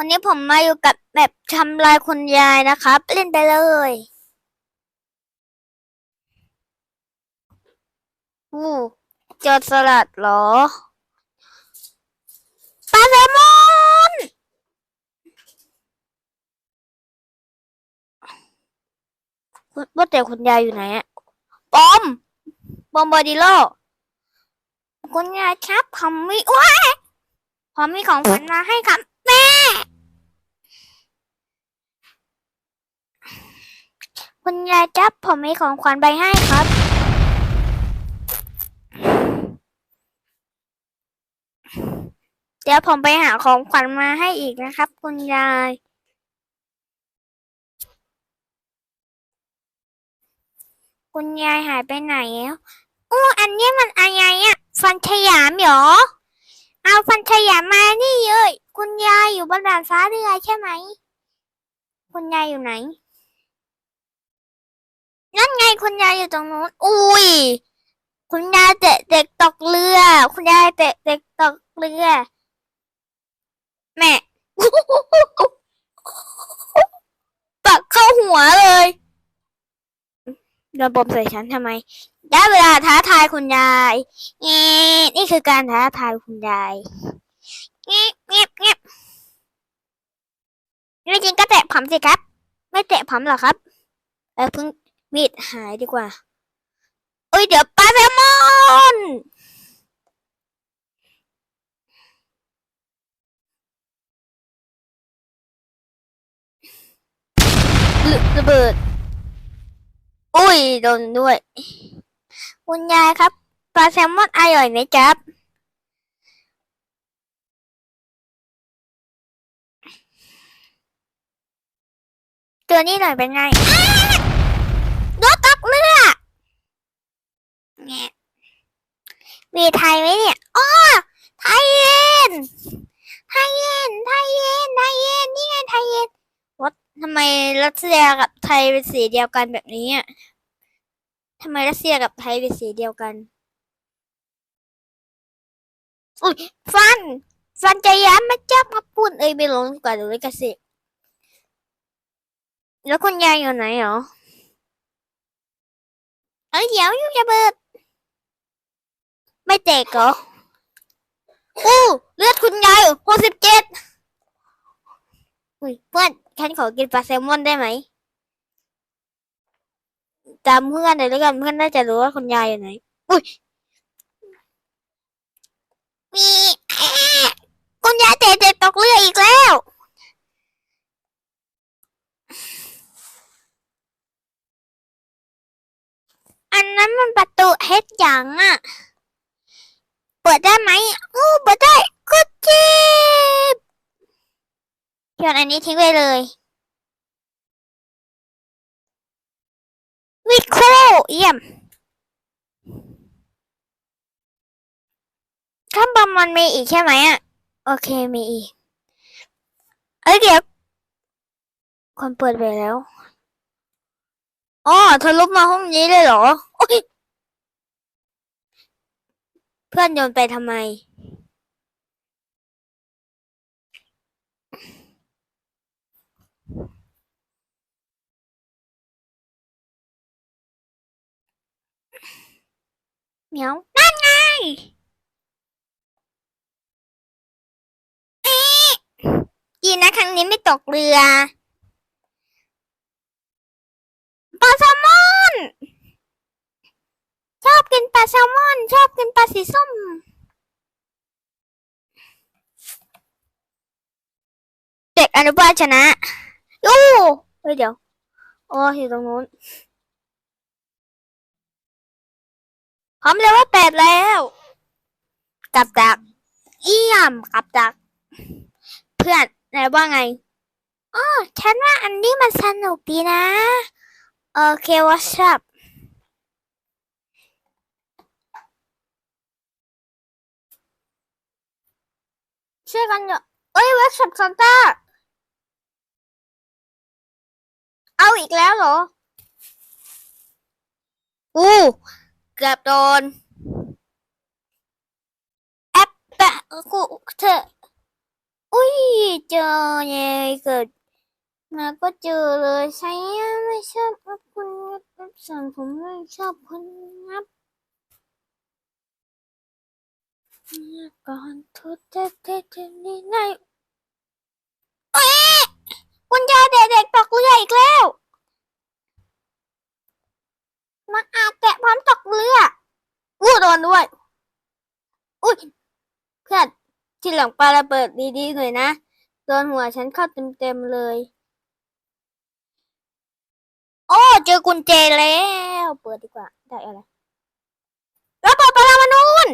วันนี้ผมมาอยู่กับแบบทำลายคุณยายนะครับ เล่นไปเลยอู้จอสลัดเหรอปลาแซลมอนว่าแต่คุณยายอยู่ไหนอะปอมบอมบอดิโลคุณยายครับผมมีว้าผมมีของขวัญมาให้ครับ คุณยายจับผมมีของขวัญไปให้ครับ เดี๋ยวผมไปหาของขวัญมาให้อีกนะครับ คุณยายคุณยายหายไปไหนแล้วอู้อันนี้มันอะไรอะ ฟันฉยามเหรอ เอาฟันฉยามานี่เอ้ยคุณยายอยู่บนดาดฟ้าเรือใช่ไหม คุณยายอยู่ไหน นั่นไงคุณยายอยู่ตรงนู้น อุ้ย คุณยายเตะเด็กตกเรือ คุณยายเตะเด็กตกเรือ แม่ปักเข้าหัวเลยโดนปมใส่ฉันทำไม ได้เวลาท้าทายคุณยายเงี้นี่คือการท้าทายคุณยายเงียบเงียบเงียบไม่จริงก็แตะผมสิครับ ไม่แตะผมหรอครับ เออเพิ่งมีดหายดีกว่าเอ้ยเดี๋ยวปลาแซลมอนระเบิด อุ้ยโดนด้วย คุณยายครับปลาแซลมอนอร่อยไหมครับ ตัวนี้หน่อยเป็นไงอ้าโดนตกเรือแงะมีไทยไหมเนี่ยอ้อไทยเย็น ไทยเย็น ไทยเย็น ไทยเย็น นี่ไงไทยเย็นวัดทำไมรัสเซียกับไทยเป็นสีเดียวกันแบบนี้อะ ทำไมรัสเซียกับไทยเป็นสีเดียวกัน อุ้ยฟัน ฟันจะย้ำมาจับมาพูดเอ้ยไม่ลงกว่าดูเลยกสิแล้วคุณยายอยู่ไหนหรอ เอ้ยเดี๋ยวอยู่จะเบิด ไม่เตะเหรออู้เลือดคุณยายหกสิบเจ็ดอุ้ยเพื่อนฉันขอกินปลาแซลมอนได้ไหม จำเพื่อนหน่อยแล้วกันเพื่อนน่าจะรู้ว่าคุณยายอยู่ไหน อุ้ยมีคุณยายเตะเด็กตกเรืออีกแล้ว อันนั้นมันประตูเฮ็ดหยังอะ เปิดได้ไหมอู้เปิดได้ก็เจ็บโยนอันนี้ทิ้งไปเลย วิโคเยี่ยมข้าบนมันมีอีกใช่ไหมอะ โอเคมีอีก เอ้ยเดี๋ยวคนเปิดไปแล้วอ๋อทะลุมาห้องนี้เลยเหรออเพื่อนโยนไปทำไม เหมียวนั่นไงดีนะครั้งนี้ไม่ตกเรือปลาแซลมอนชอบกินปลาแซลมอน ชอบกินปลาสีส้มเด็กอนุบาลชนะยูเฮ้ยเดี๋ยวโอ้อยู่ตรงนู้น พร้อมเลยว่าแปดแล้ว กับดักเยี่ยมกับดัก เพื่อนนายว่าไงอ๋อฉันว่าอันนี้มันสนุกดีนะ โอเค what's up ช่วยกันเถอะเอ้ยวิร์กช็อปซานต้า เอาอีกแล้วเหรอ อู้ เกือบโดน แอปแปะกูเธอ อุ้ยเจอเนี่ยเกิดมาก็เจอเลยใช่ไม่ชอบครับคุณรับสั่งผมไม่ชอบคุณรับก่อนทุกเด็กเด็กนี่ไงเอ้ยคุณยายเด็กๆตกเรืออีกแล้ว มาอาแกะพ ร้อมตกเรืออู้โดนด้วย อุ้ยเพื่อนที่หลังปาระเบิดดีๆหน่อยนะ โดนหัวฉันเข้าเต็มๆเลย โอ้ เจอกุญแจแล้ว เปิดดีกว่า ได้อะไรระเบิดปรมาณูน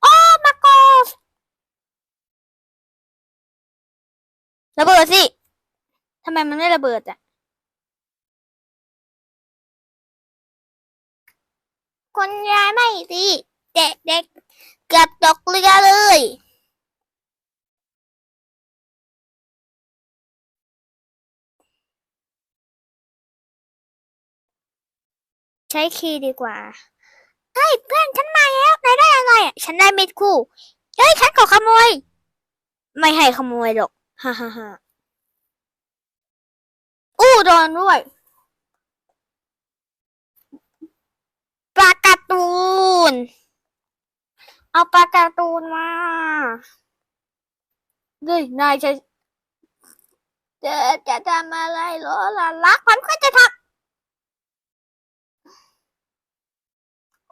โอ้มาโกสระเบิดสิทำไมมันไม่ระเบิดอะ คนยายไม่สิเด็กๆเกือบตกเรือเลยใช้คีย์ดีกว่า เฮ้ยเพื่อนฉันมาแล้วนายได้อะไรอะ ฉันได้มิดคู่ เฮ้ย ฉันขอขโมย ไม่ให้ขโมยหรอก ฮ่าฮ่าฮ่าอู้โดนด้วย ปลาการ์ ตูน เอาปลาการ์ตูนมาเฮ้ยนายจะจะจะทำอะไรเหรอล่ะรักผมก็จะทำ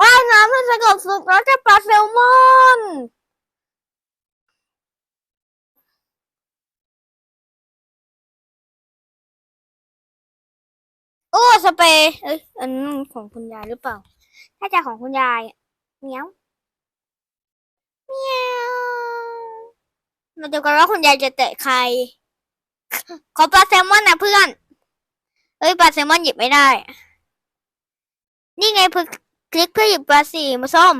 ว่ายน้ำให้สงบสุขแล้วจะปลาแซลมอนโอ้สเปรย์เอ้ยอันนั้นของคุณยายหรือเปล่า ถ้าจะของคุณยายเมียวเมียวมาดูกันว่าคุณยายจะเตะใคร ขอปลาแซลมอนนะเพื่อนเอ้ยปลาแซลมอนหยิบไม่ได้ นี่ไงเพื่อคลิกเพื่อหยิบปลาสีมาส้ม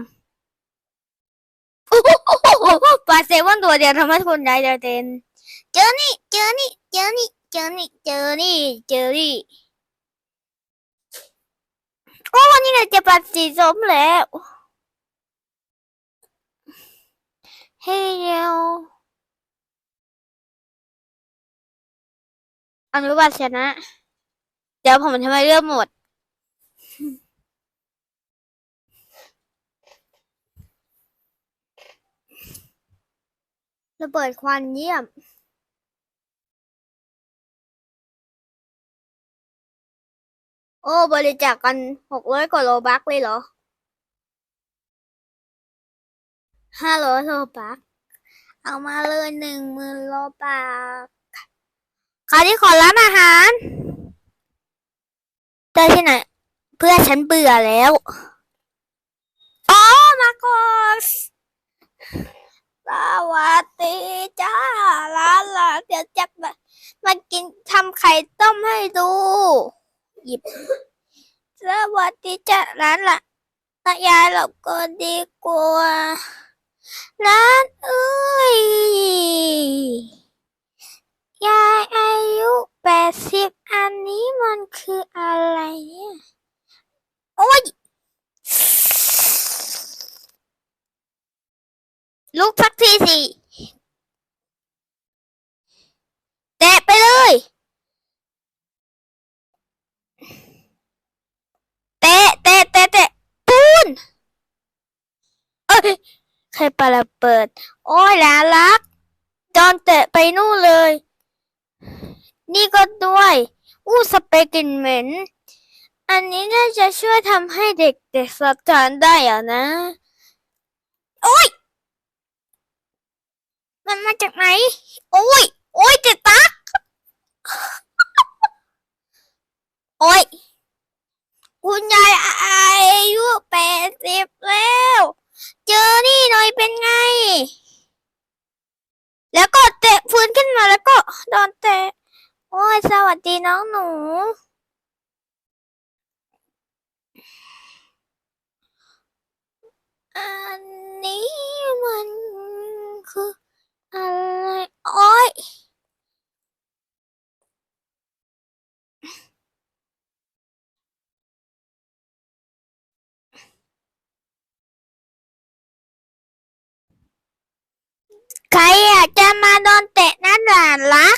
ปลาแซลมอนตัวเดียวทำให้คุณยายจะเต้นเจอนี่ เจอนี่ เจอนี่ เจอนี่ เจอนี่ เจอนี่ โอ้วันนี้เราจะปลาสีส้มแล้ว เฮ้ยเดียวอนุบาลชนะ เดี๋ยวผมทำไมเลือกหมด ระเบิดควันเยี่ยม โอ้ บริจาคกันหกร้อยกว่าโลบักเลยเหรอห้าร้อยโลบัก เอามาเลยหนึ่งหมื่นโลบักใครที่ขอร้านอาหารเจอที่ไหน เพื่อนฉันเบื่อแล้ว อ๋อ มาก่อนสวัสดีจ้าร้านละเดี๋ยวจะมามากินทำไข่ต้มให้ดู หยิบสวัสดีจ้าร้านละ่ะยายหลบก็ดีกว่าร้านเอ้ยยายอายุแปดสิบอันนี้มันคืออะไรเนี่ยโอ้ยลุกสักที่สิ แตะไปเลย เตะเตะเตะเตะปูน เอ้ย ใครปาระเปิด โอ้ยหลานรักจอนเตะไปนู่นเลย นี่ก็ด้วย อู้สเปรย์กลิ่นเหม็น อันนี้น่าจะช่วยทำให้เด็กเด็กสะทานได้อะนะ โอ้ย มันมาจากไหน โอ้ย โอ้ยเจ็บตัก โอ้ย คุณยายอายุแปดสิบแล้ว เจอนี่หน่อยเป็นไง แล้วก็เตะฟื้นขึ้นมาแล้วก็โดนเตะ โอ้ย สวัสดีน้องหนู อันนี้มันคืออะไรโอ้ยใครอยากจะมาโดนเตะนั่นหลานรักโอ้ยร้าหน่อยโอ้ยหลานรักเอ้ยมามาอย่าเตะ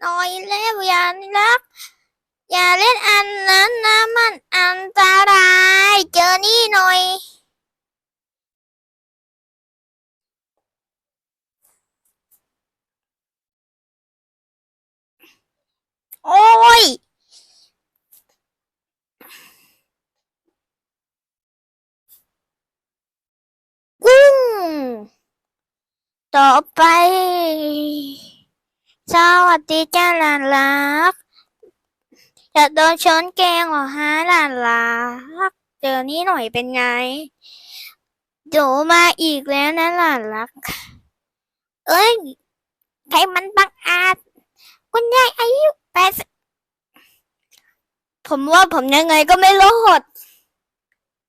หน่อยแล้วอย่ารักอย่าเล่นอันนั้นนะมันอันตราย เจอนี่หน่อย โอ้ย กุ้ง ต่อไป สวัสดีจ้าหลานรักจะโดนช้อนแกงเหรอฮะหลานรักเจอนี่หน่อยเป็นไงโดมาอีกแล้วนะหลานรัก เอ้ยใครมันบังอาจคุณยายอายุแปดสิผมว่าผมยังไงก็ไม่รอด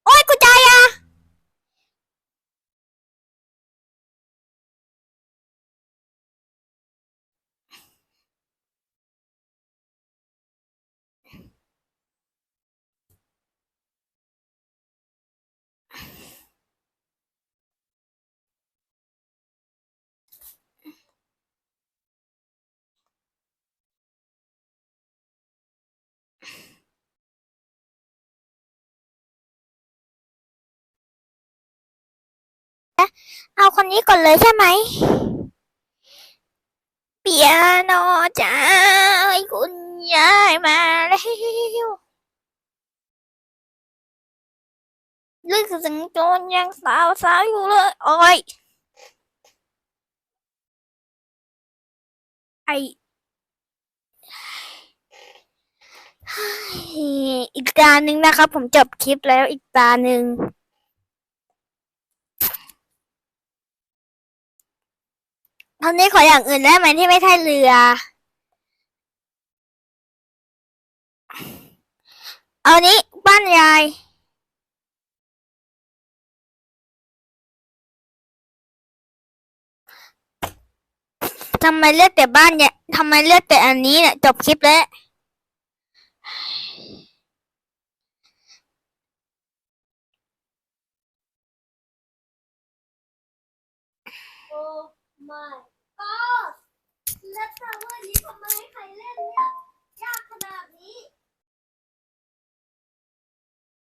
โอ้ยคุณยายอะ เอาคนนี้ก่อนเลยใช่ไหมเปียโนจ้าคุณยายมาแล้วลึกถึงโจนยังสาวสาวอยู่เลยโอ้ยไออีกตาหนึ่งนะครับ ผมจบคลิปแล้วอีกตาหนึ่ง ตอนนี้ขออย่างอื่นได้ไหมที่ไม่ใช่เรือ เอานี้บ้านยาย ทำไมเลือกแต่บ้านเนี่ยทำไมเลือกแต่อันนี้เนี่ยจบคลิปแล้วโอ้ my god แล้วแต่ว่านี้ทำไมให้ใครเล่นเนี่ย ยากขนาดนี้